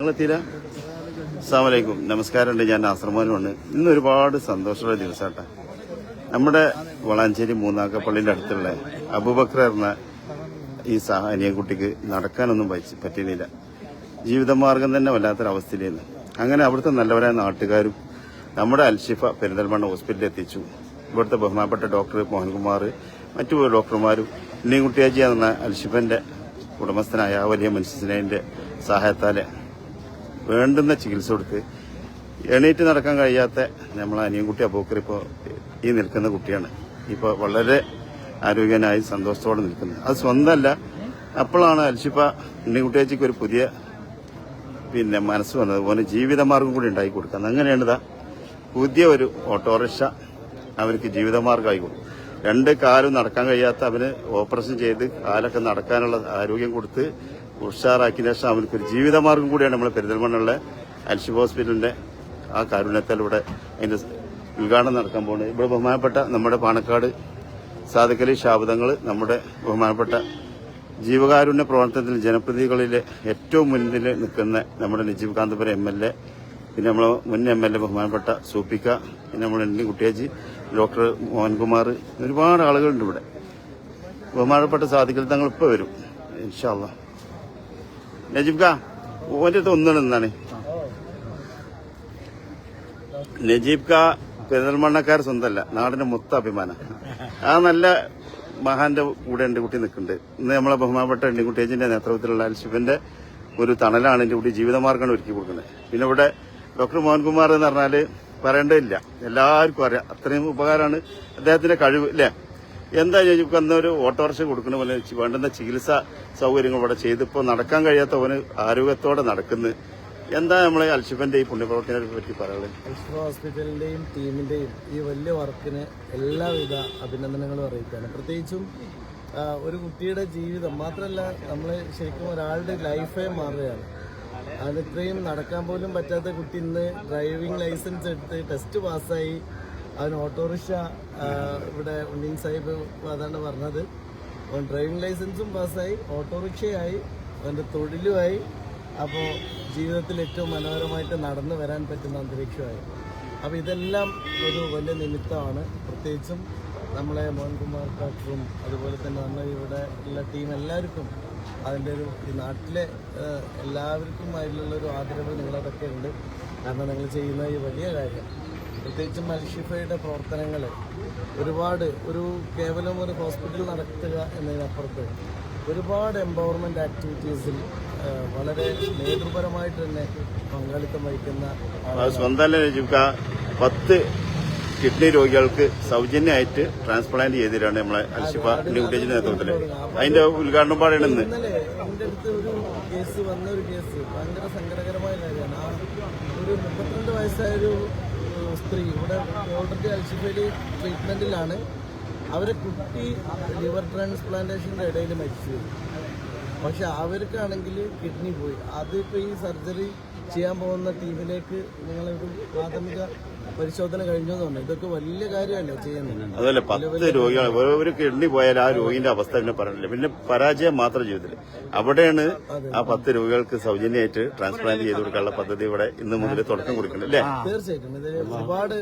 നിങ്ങളെത്തിയില്ല നമസ്കാരം നമസ്കാരമുണ്ട്. ഞാൻ നാസർമോനുമാണ് ഇന്ന് ഒരുപാട് സന്തോഷമുള്ള ദിവസമാട്ടാ. നമ്മുടെ വളാഞ്ചേരി മൂന്നാക്കപ്പള്ളിന്റെ അടുത്തുള്ള അബൂബക്കർ എന്ന ഈ സഹ അനിയൻകുട്ടിക്ക് നടക്കാനൊന്നും പറ്റിയിരുന്നില്ല ജീവിതമാർഗം തന്നെ വല്ലാത്തൊരവസ്ഥയിലായിരുന്നു. അങ്ങനെ അവിടുത്തെ നല്ലവരായ നാട്ടുകാരും നമ്മുടെ അൽഷിഫ പെരിന്തൽമണ്ണ ഹോസ്പിറ്റലിൽ എത്തിച്ചു. ഇവിടുത്തെ ബഹുമാനപ്പെട്ട ഡോക്ടർ മോഹൻകുമാർ മറ്റു ഡോക്ടർമാരും ഉണ്ണിയൻകുട്ടിയാജി എന്ന അൽഷിഫന്റെ ഉടമസ്ഥനായ വലിയ മനുഷ്യസിനെ സഹായത്താലെ വേണ്ടുന്ന ചികിത്സ കൊടുത്ത് എണീറ്റ് നടക്കാൻ കഴിയാത്ത നമ്മളെ അനിയൻകുട്ടി അബൂക്കർ ഇപ്പോൾ ഈ നിൽക്കുന്ന കുട്ടിയാണ്. ഇപ്പോൾ വളരെ ആരോഗ്യനായി സന്തോഷത്തോടെ നിൽക്കുന്നത്. അത് സ്വന്തമല്ല. അപ്പോഴാണ് അൽഷിപ്പ ഉണ്ണിക്കുട്ടിയച്ചിക്ക് ഒരു പുതിയ പിന്നെ മനസ്സ് വന്നത്. പോലെ ജീവിതമാർഗം കൂടി ഉണ്ടാക്കി കൊടുക്കുന്നത് അങ്ങനെയാണ് പുതിയ ഒരു ഓട്ടോറിക്ഷ അവർക്ക് ജീവിതമാർഗമായി കൊടുക്കും രണ്ട് കാലും നടക്കാൻ കഴിയാത്ത അവന് ഓപ്പറേഷൻ ചെയ്ത് കാലൊക്കെ നടക്കാനുള്ള ആരോഗ്യം കൊടുത്ത് ഉഷാറാക്കിയ ശേഷം അവനക്കൊരു ജീവിതമാർഗം കൂടിയാണ് നമ്മൾ പെരിന്തൽമണ്ണുള്ള അൽഷി ഹോസ്പിറ്റലിന്റെ ആ കാരുണ്യത്തിലൂടെ അതിന്റെ ഉദ്ഘാടനം നടക്കാൻ പോകുന്നത്. ഇവിടെ ബഹുമാനപ്പെട്ട നമ്മുടെ പാണക്കാട് സാധുക്കലി ശാബ്ദങ്ങൾ നമ്മുടെ ബഹുമാനപ്പെട്ട ജീവകാരുണ്യ പ്രവർത്തനത്തിൽ ജനപ്രതിനിധികളിലെ ഏറ്റവും മുന്നിൽ നിൽക്കുന്ന നമ്മുടെ Najeeb Kanthapuram M L A പിന്നെ നമ്മളെ മുൻ എം എൽ എ ബഹുമാനപ്പെട്ട സൂപ്പിക്ക പിന്നെ നമ്മുടെ എൻ കുട്ടിയാജി ഡോക്ടർ മോഹൻകുമാർ ഒരുപാട് ആളുകളുണ്ട് ഇവിടെ. ബഹുമാനപ്പെട്ട സാധിക്കൽ തങ്ങൾ ഇപ്പോൾ വരും ഇൻഷാല്ല നജീബ് കാ ഓന്റെ അടുത്ത് ഒന്നും എന്താണ് നജീബ് കാ പെരുന്തൽമണ്ണക്കാർ സ്വന്തമല്ല നാടിന്റെ മൊത്ത അഭിമാനം. ആ നല്ല മഹാന്റെ കൂടെ കുട്ടി നിൽക്കുന്നുണ്ട്. ഇന്ന് നമ്മളെ ബഹുമാനപ്പെട്ട എണ്ണിക്കുട്ടിയജിന്റെ നേതൃത്വത്തിലുള്ള അൽഷിഫിന്റെ ഒരു തണലാണ് എന്റെ കുട്ടി ജീവിതമാർഗമാണ് ഒരുക്കി കൊടുക്കുന്നത്. പിന്നെ ഇവിടെ ഡോക്ടർ മോഹൻകുമാർ എന്ന് പറഞ്ഞാൽ പറയേണ്ടതില്ല. എല്ലാവർക്കും അറിയാം. അത്രയും ഉപകാരമാണ് അദ്ദേഹത്തിന്റെ കഴിവ് അല്ലേ എന്താ ചോദിക്കും അന്നൊരു ഓട്ടോറിക്ഷ കൊടുക്കുന്ന പോലെ വേണ്ടുന്ന ചികിത്സ സൗകര്യങ്ങൾ ഇവിടെ ചെയ്തിപ്പോൾ നടക്കാൻ കഴിയാത്തവന് ആരോഗ്യത്തോടെ നടക്കുന്നു. എന്താ നമ്മളെ അൽഷിഫന്റെ ഈ പുണ്യപ്രവർത്തനത്തെ പറ്റി പറയുന്നത് അൽഷിഫ ഹോസ്പിറ്റലിന്റെയും ടീമിന്റെയും ഈ വലിയ വർക്കിന് എല്ലാവിധ അഭിനന്ദനങ്ങളും അറിയിക്കുകയാണ്. പ്രത്യേകിച്ചും ഒരു കുട്ടിയുടെ ജീവിതം മാത്രമല്ല നമ്മൾ ശരിക്കും ഒരാളുടെ ലൈഫേ മാറുകയാണ്. അതിത്രയും നടക്കാൻ പോലും പറ്റാത്ത കുട്ടി ഇന്ന് ഡ്രൈവിംഗ് ലൈസൻസ് എടുത്ത് ടെസ്റ്റ് പാസ്സായി അവന് ഓട്ടോറിക്ഷ ഇവിടെ ഉണ്ണീൻ സാഹിബ് അതാണ് പറഞ്ഞത്. അവൻ ഡ്രൈവിംഗ് ലൈസൻസും പാസ്സായി ഓട്ടോറിക്ഷയായി അവന്റെ തൊഴിലുമായി അപ്പോൾ ജീവിതത്തിൽ ഏറ്റവും മനോഹരമായിട്ട് നടന്നു വരാൻ പറ്റുന്ന അന്തരീക്ഷമായി. അപ്പോൾ ഇതെല്ലാം ഒരു വലിയ നിമിത്തമാണ്. പ്രത്യേകിച്ചും നമ്മളെ മോഹൻകുമാർ ഡോക്ടറും അതുപോലെ തന്നെ നമ്മൾ ഇവിടെ ഉള്ള ടീം എല്ലാവർക്കും അതിന്റെ ഒരു ഈ നാട്ടിലെ എല്ലാവർക്കും അതിലുള്ള ഒരു ആദരവ് നിങ്ങളതൊക്കെ ഉണ്ട്. കാരണം നിങ്ങൾ ചെയ്യുന്ന ഈ വലിയ കാര്യം. പ്രത്യേകിച്ചും മൽഷിഫയുടെ പ്രവർത്തനങ്ങൾ ഒരുപാട് ഒരു കേവലം ഒരു ഹോസ്പിറ്റൽ നടത്തുക എന്നതിനപ്പുറത്ത് ഒരുപാട് എംപവർമെന്റ് ആക്ടിവിറ്റീസിൽ വളരെ നേതൃപരമായിട്ട് തന്നെ പങ്കാളിത്തം വഹിക്കുന്ന സ്വന്തം പത്ത് കിഡ്നി രോഗികൾക്ക് സൗജന്യമായിട്ട് ട്രാൻസ്പ്ലാന്റ് ചെയ്തിട്ടാണ് നമ്മളെ അൽഷിഫ ന്യൂട്ടേജിന്റെ നേതൃത്വത്തിൽ അതിന്റെ ഉദ്ഘാടനം ഒരു കേസ് വന്ന ഒരു കേസ് ഭയങ്കര സങ്കടകരമായ കാര്യമാണ്. ആ ഒരു മുപ്പത്തിരണ്ട് വയസ്സായ ഒരു സ്ത്രീ ഇവിടെ ഓൾറെഡി അൽഷിഫയിൽ ട്രീറ്റ്മെന്റിലാണ് അവരെ കുട്ടി ലിവർ ട്രാൻസ്പ്ലാന്റേഷന്റെ ഇടയിൽ മരിച്ചു. പക്ഷെ അവർക്കാണെങ്കിൽ കിഡ്നി പോയി. അതിപ്പോൾ ഈ സർജറി ചെയ്യാൻ പോകുന്ന ടീമിലേക്ക് നിങ്ങളൊരു പ്രാഥമിക പരിശോധന കഴിഞ്ഞു തോന്നുന്നു ഇതൊക്കെ വലിയ കാര്യമല്ലേ ചെയ്യുന്നത്? അതല്ല പത്ത് രോഗികളെ ഒരു കിഡ്നി പോയാൽ ആ രോഗിന്റെ അവസ്ഥ പിന്നെ പറഞ്ഞില്ല? പിന്നെ പരാജയം മാത്രം ജീവിതത്തിൽ അവിടെയാണ് ആ പത്ത് രോഗികൾക്ക് സൗജന്യമായിട്ട് ട്രാൻസ്പ്ലാന്റ് ചെയ്ത് കൊടുക്കാനുള്ള പദ്ധതി ഇവിടെ ഇന്ന് മുതൽ തുടക്കം കൊടുക്കുന്നത് അല്ലേ? തീർച്ചയായിട്ടും. ഇതിൽ ഒരുപാട്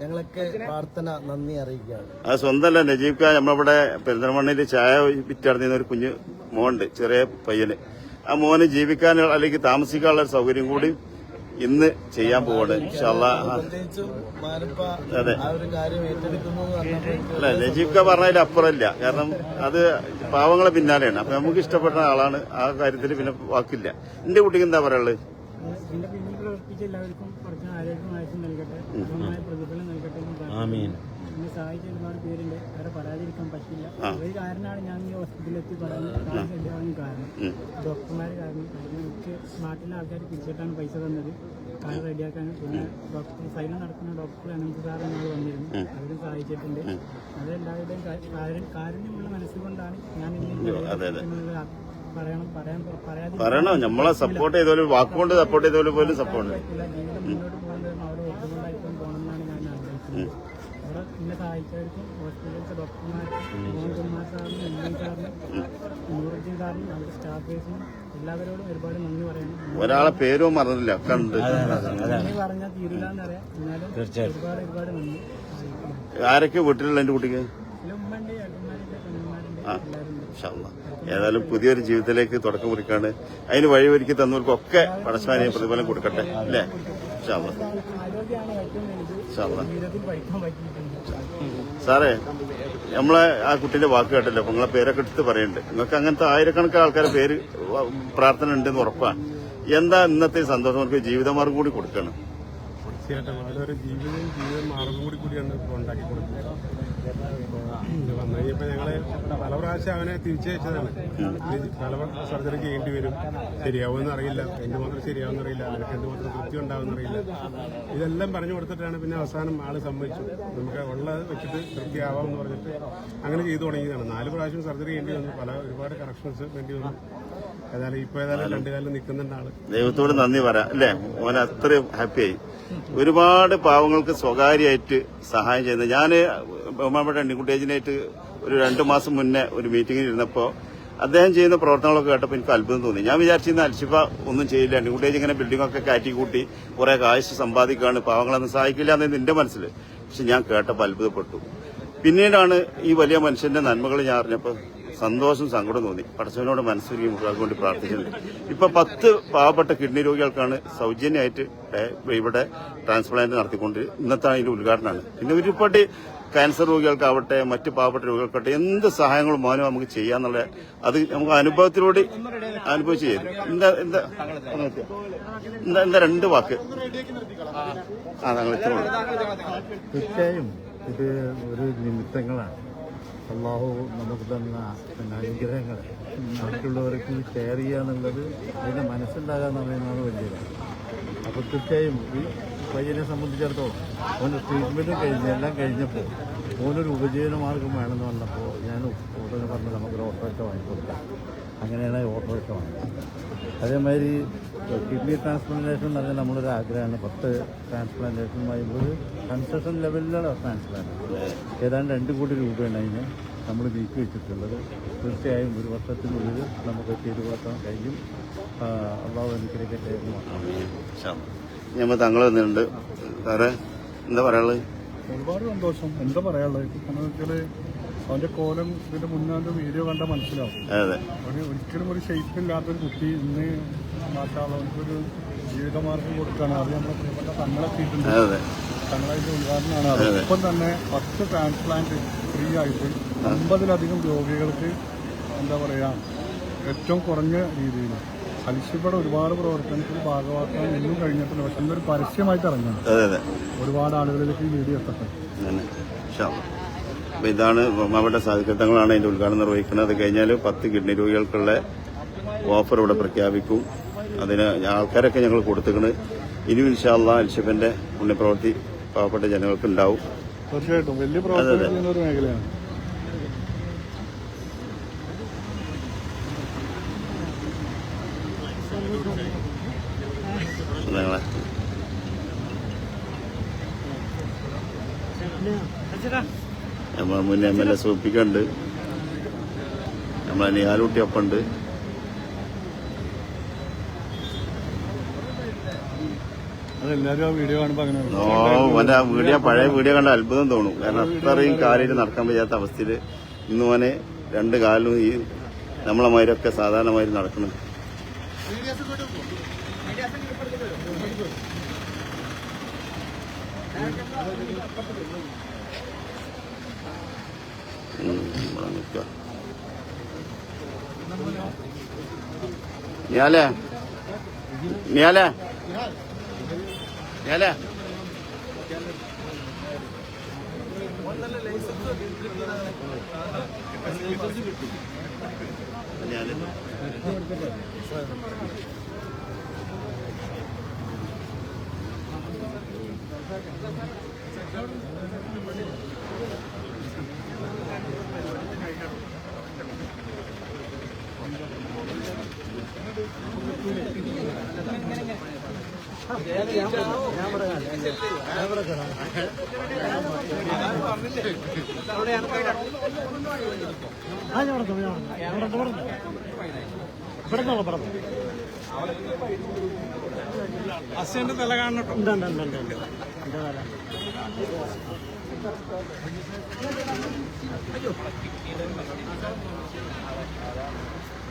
ഞങ്ങളൊക്കെ പ്രാർത്ഥന നന്ദി അറിയിക്കുകയാണ്. അത് സ്വന്തമല്ല നജീബ് ഖാൻ നമ്മളിവിടെ പെരിന്തൽമണ്ണയിൽ ചായ വിറ്റടന്നിരുന്ന ഒരു കുഞ്ഞ് മോണ്ട് ചെറിയ പയ്യന്. ആ മോന് ജീവിക്കാൻ അല്ലെങ്കിൽ താമസിക്കാനുള്ള ഒരു സൗകര്യം കൂടി ഇന്ന് ചെയ്യാൻ പോവാണ്. അതെ. ആ ഒരു കാര്യം ഏറ്റെടുക്കുന്നു എന്ന് പറഞ്ഞപ്പോൾ അല്ല നജീബ് പറഞ്ഞതിൽ അപ്പുറമില്ല. കാരണം അത് പാവങ്ങളെ പിന്നാലെയാണ്. അപ്പൊ നമുക്ക് ഇഷ്ടപ്പെട്ട ആളാണ്. ആ കാര്യത്തിൽ പിന്നെ വാക്കില്ല. എന്റെ കുട്ടിക്ക് എന്താ പറയാനുള്ളത്? പിന്നിൽ എല്ലാവർക്കും കുറച്ച് ആരോഗ്യം നൽകട്ടെ. പ്രതിഫലം നൽകട്ടെ. സഹായിച്ച അവരെ പറയാതിരിക്കാൻ പറ്റില്ല ഒരു കാരണമാണ് ഞാൻ ഈ പറയാൻ കാരണം ഡോക്ടർമാർ കാരണം. അതിന് എനിക്ക് നാട്ടിലെ ആൾക്കാർ തിരിച്ചിട്ടാണ് പൈസ തന്നത്. കാർ റെഡിയാക്കാൻ പിന്നെ ഡോക്ടർ നടക്കുന്ന ഡോക്ടർ അനന്ത് സാർ എന്നോട് വന്നിരുന്നു. അവരും സഹായിച്ചിട്ടുണ്ട്. അതെല്ലാവരുടെയും കാരുണ്യമുള്ള മനസ്സുകൊണ്ടാണ് ഞാൻ ഇന്ന് പറയണം പറയാൻ പറയാതെ പറയണോ. നമ്മളെ സപ്പോർട്ട് ചെയ്തോലും വാക്കുകൊണ്ട് സപ്പോർട്ട് ചെയ്തോലും പോലും സപ്പോർട്ട് ചെയ്യും മുന്നോട്ട് സഹായിച്ചവർക്കും ഹോസ്പിറ്റലിലത്തെ ഡോക്ടർമാർക്കും മോഹൻകുമാർ സാറിനും എം സാറിനും നൂറുദ്ദീൻ സാറിനും അവരുടെ സ്റ്റാഫേഴ്സിനും എല്ലാവരോടും ഒരുപാട് നന്ദി പറയുന്നു. ഒരാളെ പേരോ മറന്നില്ല. ഒക്കെ ഉണ്ട്. നന്ദി പറഞ്ഞാൽ തീരില്ല എന്നറിയാം എന്നാലും ഒരുപാട് ഒരുപാട് നന്ദി. ആരൊക്കെ വീട്ടിലുള്ള എന്റെ കുട്ടിക്ക്. ഏതായാലും പുതിയൊരു ജീവിതത്തിലേക്ക് തുടക്കം കുറിക്കാണ്. അതിന് വഴിയൊരുക്കി തന്നവർക്കൊക്കെ പടസ്മാനെ പ്രതിഫലം കൊടുക്കട്ടെ അല്ലേ? ഇൻഷാ അല്ലാ. സാറേ നമ്മളെ ആ കുട്ടിന്റെ വാക്ക് കേട്ടല്ലോ. അപ്പൊ നിങ്ങളെ പേരൊക്കെ എടുത്ത് പറയുന്നുണ്ട് നിങ്ങൾക്ക് അങ്ങനത്തെ ആയിരക്കണക്കിന് ആൾക്കാരുടെ പേര് പ്രാർത്ഥന ഉണ്ടെന്ന് ഉറപ്പാണ്. എന്താ ഇന്നത്തെ സന്തോഷം? അവർക്ക് ജീവിതമാർഗം കൂടി കൊടുക്കണം. തീർച്ചയായിട്ടും. അവരുടെ ജീവിതം ജീവിത മാർഗം കൂടി കൂടിയാണ് ഉണ്ടാക്കി കൊടുക്കുന്നത്. വന്നു. കഴിഞ്ഞപ്പോൾ ഞങ്ങൾ പല പ്രാവശ്യം അവനെ തിരിച്ചയച്ചതാണ് പല സർജറി ചെയ്യേണ്ടി വരും. ശരിയാവുമെന്ന് അറിയില്ല. എന്തുമാത്രം ശരിയാവുമെന്ന് അറിയില്ല. അവർക്ക് എന്തുമാത്രം തൃപ്തി ഉണ്ടാവുമെന്ന് അറിയില്ല. ഇതെല്ലാം പറഞ്ഞു കൊടുത്തിട്ടാണ് പിന്നെ അവസാനം ആൾ സമ്മതിച്ചു. നമുക്ക് ഉള്ളത് വെച്ചിട്ട് തൃപ്തിയാവാമെന്ന് പറഞ്ഞിട്ട് അങ്ങനെ ചെയ്തു തുടങ്ങിയതാണ്. നാല് പ്രാവശ്യം സർജറി ചെയ്യേണ്ടി വന്നു. പല ഒരുപാട് കറക്ഷൻസ് വേണ്ടി വന്നു. ഏതായാലും ഇപ്പൊ ഏതായാലും രണ്ടു കാലം നിൽക്കുന്നുണ്ട് ആൾ. ദൈവത്തോട് നന്ദി പറയാം. അല്ലേ? മോൻ അത്രയും ഹാപ്പിയായി ഒരുപാട് പാവങ്ങൾക്ക് സ്വകാര്യമായിട്ട് സഹായം ചെയ്യുന്നത്. ഞാൻ ബഹുമാനപ്പെട്ട ഡിഗുട്ടേജിനായിട്ട് ഒരു രണ്ടു മാസം മുന്നേ ഒരു മീറ്റിംഗിൽ ഇരുന്നപ്പോൾ അദ്ദേഹം ചെയ്യുന്ന പ്രവർത്തനങ്ങളൊക്കെ കേട്ടപ്പോൾ എനിക്ക് അത്ഭുതം തോന്നി. ഞാൻ വിചാരിച്ചിരുന്ന അൽഷിഫ ഒന്നും ചെയ്യില്ല. ഡിഗുട്ടേജ് ഇങ്ങനെ ബിൽഡിങ്ങൊക്കെ കയറ്റി കൂട്ടി കുറേ കാശ് സമ്പാദിക്കുകയാണ് പാവങ്ങളൊന്നും സഹായിക്കില്ല എന്നത് എന്റെ മനസ്സിൽ പക്ഷെ ഞാൻ കേട്ടപ്പോൾ അത്ഭുതപ്പെട്ടു. പിന്നീടാണ് ഈ വലിയ മനുഷ്യന്റെ നന്മകൾ ഞാൻ അറിഞ്ഞപ്പോൾ സന്തോഷം സങ്കടം തോന്നി. പടച്ചവനോട് മനസ്സിലേക്ക് മുട്ടുകാർക്ക് വേണ്ടി പ്രാർത്ഥിച്ചിട്ടുണ്ട്. ഇപ്പൊ പത്ത് പാവപ്പെട്ട കിഡ്നി രോഗികൾക്കാണ് സൗജന്യമായിട്ട് ഇവിടെ ട്രാൻസ്പ്ലാന്റ് നടത്തിക്കൊണ്ട് ഇന്നത്തെ അതിന്റെ ഉദ്ഘാടനമാണ്. പിന്നെ ഒരുപാട് ക്യാൻസർ രോഗികൾക്കാവട്ടെ മറ്റ് പാവപ്പെട്ട രോഗികൾക്കാവട്ടെ എന്ത് സഹായങ്ങളും മോനും നമുക്ക് ചെയ്യാന്നുള്ള അത് നമുക്ക് അനുഭവത്തിലൂടെ അനുഭവിച്ച് ചെയ്തു എന്താ എന്താ? രണ്ട് വാക്ക്? ആ ഉള്ളൂ. തീർച്ചയായും ഇത് ഒരു നിമിത്തങ്ങളാണ്. അള്ളാഹു നമുക്ക് തന്ന അനുഗ്രഹങ്ങൾ മറ്റുള്ളവർക്ക് ഷെയർ ചെയ്യുക എന്നുള്ളത് അതിന്റെ മനസ്സുണ്ടാകുക പറയുന്നതാണ് പറയുന്നത് വലിയ കാര്യം. അപ്പോൾ തീർച്ചയായും പയ്യനെ സംബന്ധിച്ചിടത്തോളം അവന്റെ ട്രീറ്റ്മെന്റും കഴിഞ്ഞ് എല്ലാം കഴിഞ്ഞപ്പോൾ ഓനൊരു ഉപജീവന മാർഗം വേണമെന്ന് വന്നപ്പോൾ ഞാൻ ഉടനെ പറഞ്ഞ് നമുക്കൊരു ഓട്ടോറിക്ഷ വാങ്ങിക്കൊടുക്കാം. അങ്ങനെയാണ് ഓട്ടോറിക്ഷ വാങ്ങിയത്. അതേമാതിരി കിഡ്നി ട്രാൻസ്പ്ലാന്റേഷൻ എന്ന് പറഞ്ഞാൽ നമ്മളൊരു ആഗ്രഹമാണ്. പത്ത് ട്രാൻസ്പ്ലാന്റേഷൻ വരുമ്പോൾ കൺസ്ട്രക്ഷൻ ലെവലിലുള്ള ട്രാൻസ്പ്ലാന്റ് ഏതാണ്ട് രണ്ട് കോടി രൂപയാണ് അതിന് നമ്മൾ നീക്കി വെച്ചിട്ടുള്ളത്. തീർച്ചയായും ഒരു വർഷത്തിനുള്ളിൽ നമുക്ക് ചെയ്തു കൊടുക്കാൻ കഴിയും. അള്ളാഹു അനുഗ്രഹിക്കട്ടെ എന്ന് മാത്രം. ഞമ്മ തങ്ങൾ വന്നിട്ടുണ്ട് സാറേ എന്താ പറയാനുള്ളത്? ഒരുപാട് സന്തോഷം. എന്താ പറയാനുള്ളത്? കാരണം വെച്ചാൽ അവന്റെ കോലം ഇതിന്റെ മുന്നേ വീഡിയോ കണ്ടാൽ മനസ്സിലാവും. ഒരിക്കലും ഒരു ഷേപ്പ് ഇല്ലാത്തൊരു കുട്ടി ഇന്ന് മാറ്റാളെ അവനക്കൊരു ജീവിതമാർഗം കൊടുക്കുകയാണ് അത് നമ്മുടെ പ്രിയപ്പെട്ട തങ്ങളെത്തിയിട്ടുണ്ട് തങ്ങളായിട്ട് ഉദ്ഘാടനമാണ്. അതിപ്പം തന്നെ പത്ത് ട്രാൻസ്പ്ലാന്റ് ഫ്രീ ആയിട്ട് അമ്പതിലധികം രോഗികൾക്ക് എന്താ പറയാ ഏറ്റവും കുറഞ്ഞ രീതിയിൽ അലിഷിബയുടെ ഒരുപാട് പ്രവർത്തനത്തിൽ ഭാഗമാക്കാൻ ഇന്നും കഴിഞ്ഞിട്ടില്ല. പക്ഷെ ഇന്നൊരു പരസ്യമായിട്ട് ഇറങ്ങണം അതെ അതെ. ഒരുപാട് ആളുകളിലേക്ക് ഈ വീഡിയോ എത്തട്ടെ അങ്ങനെ ഇതാണ് അവരുടെ സാധിക്കത്തങ്ങളാണ് അതിന്റെ ഉദ്ഘാടനം നിർവഹിക്കുന്നത്. അത് കഴിഞ്ഞാൽ പത്ത് കിഡ്നി രോഗികൾക്കുള്ള ഓഫർ ഇവിടെ പ്രഖ്യാപിക്കും. അതിന് ആൾക്കാരൊക്കെ ഞങ്ങൾ കൊടുത്തിക്കണ് ഇനി ഇൻഷാല്ല അൽഷിഫിന്റെ പുണ്യപ്രവൃത്തി പാവപ്പെട്ട ജനങ്ങൾക്ക് ഉണ്ടാവും തീർച്ചയായിട്ടും. വലിയ പ്രവർത്തനം ഒരു മേഖലയാണ് നിങ്ങളെ മുന്നേ എം എൽ എ സൂപ്പിക്കുണ്ട് നമ്മളെ നിയാലുട്ടി ഒപ്പുണ്ട് ആ വീഡിയോ പഴയ വീഡിയോ കണ്ട അത്ഭുതം തോന്നും. കാരണം അത്രയും കാലിൽ നടക്കാൻ വയ്യാത്ത അവസ്ഥയിൽ ഇന്ന് മോനെ രണ്ട് കാലിലും ഈ നമ്മളെ മാതിരൊക്കെ സാധാരണ മാതിരി നടക്കണം ഉം, Hmm, Nihale. Nihale. Nihale. Nihale. Thank you. ആ ഞാൻ പറഞ്ഞു ഇവിടെ നിന്നോളൂ പറഞ്ഞു അസിന്റെ തല കാണട്ടോ ഉണ്ട്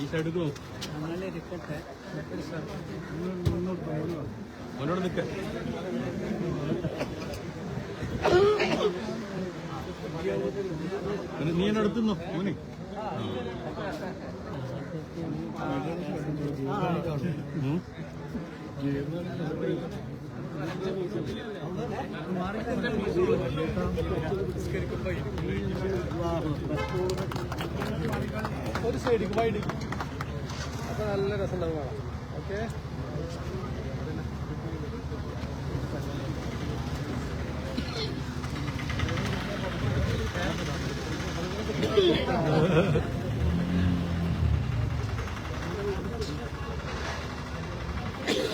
ഈ അവനോട് നിൽക്ക നീ എന്നെ അടുത്തുന്നോ മോനെ. ഒരു സൈഡിക്ക് വൈഡ് അപ്പൊ നല്ല രസം ഉണ്ടാവും ഓക്കെ?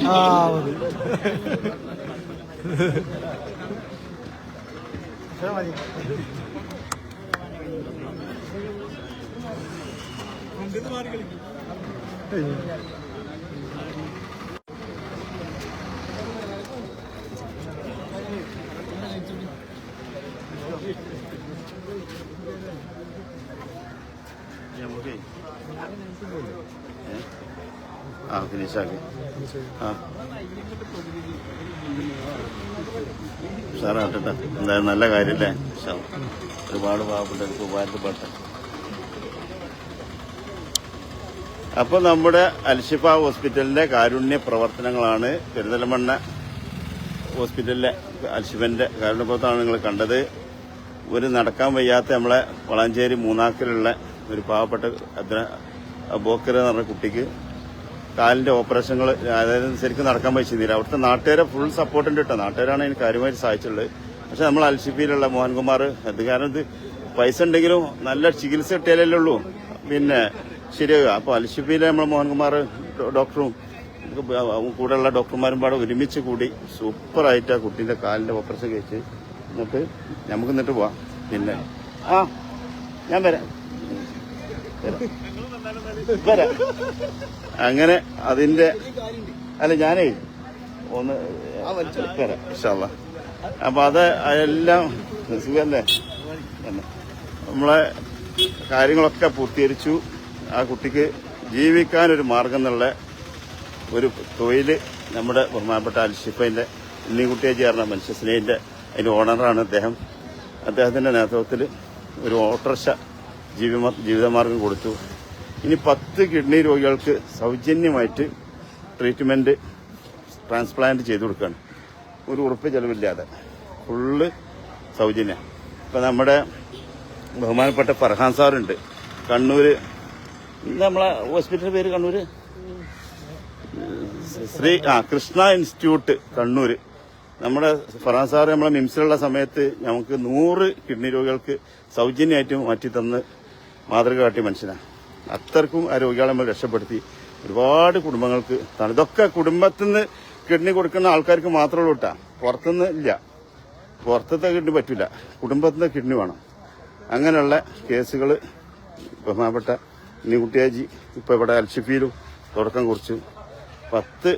ആ മതി. മതി. നമുക്ക് ആ ഫിനിഷാക്കി ആ. ഉഷാറാട്ടെ എന്തായാലും നല്ല കാര്യമല്ലേ. ഒരുപാട് പാവപ്പെട്ടവർക്ക് ഉപകാരപ്പെട്ട അപ്പോൾ നമ്മുടെ അൽഷിഫ ഹോസ്പിറ്റലിന്റെ കാരുണ്യ പ്രവർത്തനങ്ങളാണ് പെരുന്തലമണ്ണ ഹോസ്പിറ്റലിലെ അൽഷിഫന്റെ കാരുണ്യ പ്രവർത്തനമാണ് നിങ്ങൾ കണ്ടത്. ഒരു നടക്കാൻ വയ്യാത്ത നമ്മളെ വളാഞ്ചേരി മൂന്നാക്കിലുള്ള ഒരു പാവപ്പെട്ട അദ്ദേഹം ബോക്കർ എന്ന് പറഞ്ഞ കുട്ടിക്ക് കാലിന്റെ ഓപ്പറേഷനുകൾ അതായത് ശരിക്കും നടക്കാൻ പറ്റുന്നില്ല അവിടുത്തെ നാട്ടുകാരെ ഫുൾ സപ്പോർട്ടുണ്ട് കേട്ടോ. നാട്ടുകാരാണ് എനിക്ക് കാര്യമായിട്ട് സഹായിച്ചിട്ടുള്ളത്. പക്ഷെ നമ്മൾ അൽഷിപ്പിയിലുള്ള മോഹൻകുമാർ അത് കാരണം ഇത് പൈസ ഉണ്ടെങ്കിലും നല്ല ചികിത്സ കിട്ടിയാലല്ലേ ഉള്ളൂ. പിന്നെ ശരിയാകുക അപ്പോൾ അൽഷിഫിയിലെ നമ്മൾ മോഹൻകുമാർ ഡോക്ടറും കൂടെയുള്ള ഡോക്ടർമാരും പാടെ ഒരുമിച്ച് കൂടി സൂപ്പറായിട്ട് ആ കുട്ടീന്റെ കാലിന്റെ ഓപ്പറേഷൻ കഴിച്ച് എന്നിട്ട് നമുക്ക് എന്നിട്ട് പോവാം. പിന്നെ ആ ഞാൻ വരാം. വരാം. അങ്ങനെ അതിന്റെ അല്ല ഞാനേ ഒന്ന് വരാം ഇൻഷാല്ലാ അപ്പൊ അത് എല്ലാം സുഖല്ലേ? നമ്മളെ കാര്യങ്ങളൊക്കെ പൂർത്തീകരിച്ചു. ആ കുട്ടിക്ക് ജീവിക്കാനൊരു മാർഗം എന്നുള്ള ഒരു തൊഴിൽ നമ്മുടെ ബഹുമാനപ്പെട്ട അൽഷിഫൈന്റെ ഉണ്ണിക്കുട്ടിയേജി പറഞ്ഞ മനുഷ്യ സ്നേഹിന്റെ അതിന്റെ ഓണറാണ് അദ്ദേഹം. അദ്ദേഹത്തിന്റെ നേതൃത്വത്തിൽ ഒരു ഓട്ടർഷ ജീവിത ജീവിതമാർഗം കൊടുത്തു. ഇനി പത്ത് കിഡ്നി രോഗികൾക്ക് സൗജന്യമായിട്ട് ട്രീറ്റ്മെന്റ് ട്രാൻസ്പ്ലാന്റ് ചെയ്തു കൊടുക്കുകയാണ് ഒരു ഉറപ്പ് ചെലവില്ലാതെ. ഫുള്ള് സൗജന്യം. ഇപ്പം നമ്മുടെ ബഹുമാനപ്പെട്ട ഫർഹാൻ സാറുണ്ട്. കണ്ണൂർ നമ്മളെ ഹോസ്പിറ്റലിന്റെ പേര് കണ്ണൂർ ശ്രീ ആ കൃഷ്ണ ഇൻസ്റ്റിറ്റ്യൂട്ട് കണ്ണൂർ നമ്മുടെ ഫറാൻ സാറ് നമ്മളെ മിംസിലുള്ള സമയത്ത് നമുക്ക് നൂറ് കിഡ്നി രോഗികൾക്ക് സൗജന്യമായിട്ട് മാറ്റി തന്ന് മാതൃക കാട്ടിയ മനുഷ്യനാണ്. അത്രക്കും ആ രോഗികളെ നമ്മൾ രക്ഷപ്പെടുത്തി. ഒരുപാട് കുടുംബങ്ങൾക്ക് താണ്. ഇതൊക്കെ കുടുംബത്തിൽ നിന്ന് കിഡ്നി കൊടുക്കുന്ന ആൾക്കാർക്ക് മാത്രമേ കേട്ടാ. പുറത്തുനിന്ന് ഇല്ല. പുറത്തത്തെ കിഡ്നി പറ്റില്ല കുടുംബത്തിൽ നിന്ന് കിഡ്നി വേണം. അങ്ങനെയുള്ള കേസുകൾ ബഹുമാനപ്പെട്ട ഉണ്ണിക്കുട്ടിയാജി ഇപ്പോൾ ഇവിടെ അൽഷിഫിയിലും തുടക്കം കുറിച്ചു പത്ത്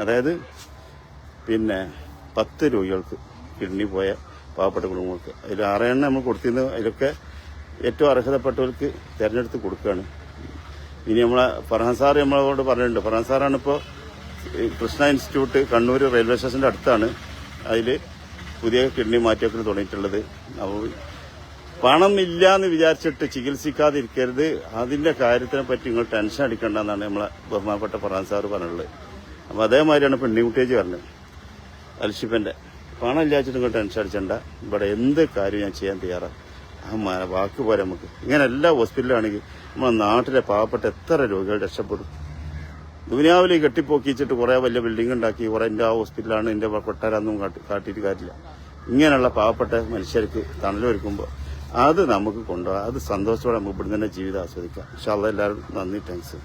അതായത് പിന്നെ പത്ത് രോഗികൾക്ക് കിഡ്നി പോയ പാവപ്പെട്ട കുടുംബങ്ങൾക്ക്. അതിൽ ആറെണ്ണം നമ്മൾ കൊടുത്തിരുന്നത് അതിലൊക്കെ ഏറ്റവും അർഹതപ്പെട്ടവർക്ക് തിരഞ്ഞെടുത്ത് കൊടുക്കുകയാണ്. ഇനി നമ്മളെ ഫർഹാൻ സാർ നമ്മളോട് പറഞ്ഞിട്ടുണ്ട്. ഫർഹാൻ സാറാണ് ഇപ്പോൾ കൃഷ്ണ ഇൻസ്റ്റിറ്റ്യൂട്ട് കണ്ണൂർ റെയിൽവേ സ്റ്റേഷന്റെ അടുത്താണ്. അതിൽ പുതിയ കിഡ്നി മാറ്റിയൊക്കെ തുടങ്ങിയിട്ടുള്ളത്. അപ്പോൾ പണം ഇല്ല എന്ന് വിചാരിച്ചിട്ട് ചികിത്സിക്കാതിരിക്കരുത്. അതിന്റെ കാര്യത്തിനെ പറ്റി നിങ്ങൾ ടെൻഷൻ അടിക്കേണ്ടെന്നാണ് നമ്മളെ ബഹുമാനപ്പെട്ട ഫർഹാൻ സാറ് പറഞ്ഞുള്ളത് അപ്പോൾ അതേമാതിരിയാണ് പെണ്ണിക്കുട്ടേജ് പറഞ്ഞത്. അൽഷിപ്പന്റെ പണം ഇല്ലാച്ചിട്ട് നിങ്ങൾ ടെൻഷൻ അടിച്ചണ്ട. ഇവിടെ എന്ത് കാര്യം ഞാൻ ചെയ്യാൻ തയ്യാറാണ്. വാക്ക് പോരെ നമുക്ക്. ഇങ്ങനെ എല്ലാ ഹോസ്പിറ്റലാണെങ്കിൽ നമ്മുടെ നാട്ടിലെ പാവപ്പെട്ട എത്ര രോഗികൾ രക്ഷപ്പെടും? ദുനിയാവിൽ കെട്ടിപ്പോക്കിച്ചിട്ട് കുറെ വലിയ ബിൽഡിംഗ് ഉണ്ടാക്കി കുറെ എന്റെ ആ ഹോസ്പിറ്റലാണ് എന്റെ കൊട്ടാരൊന്നും കാട്ടി കാട്ടിയിട്ട് കാര്യമില്ല. ഇങ്ങനെയുള്ള പാവപ്പെട്ട മനുഷ്യർക്ക് തണലൊരുക്കുമ്പോൾ അത് നമുക്ക് കൊണ്ടുപോകാം. അത് സന്തോഷത്തോടെ നമുക്ക് ഇവിടുന്ന് തന്നെ ജീവിതം ആസ്വദിക്കാം. പക്ഷെ എല്ലാവരും നന്ദി. താങ്ക്സ്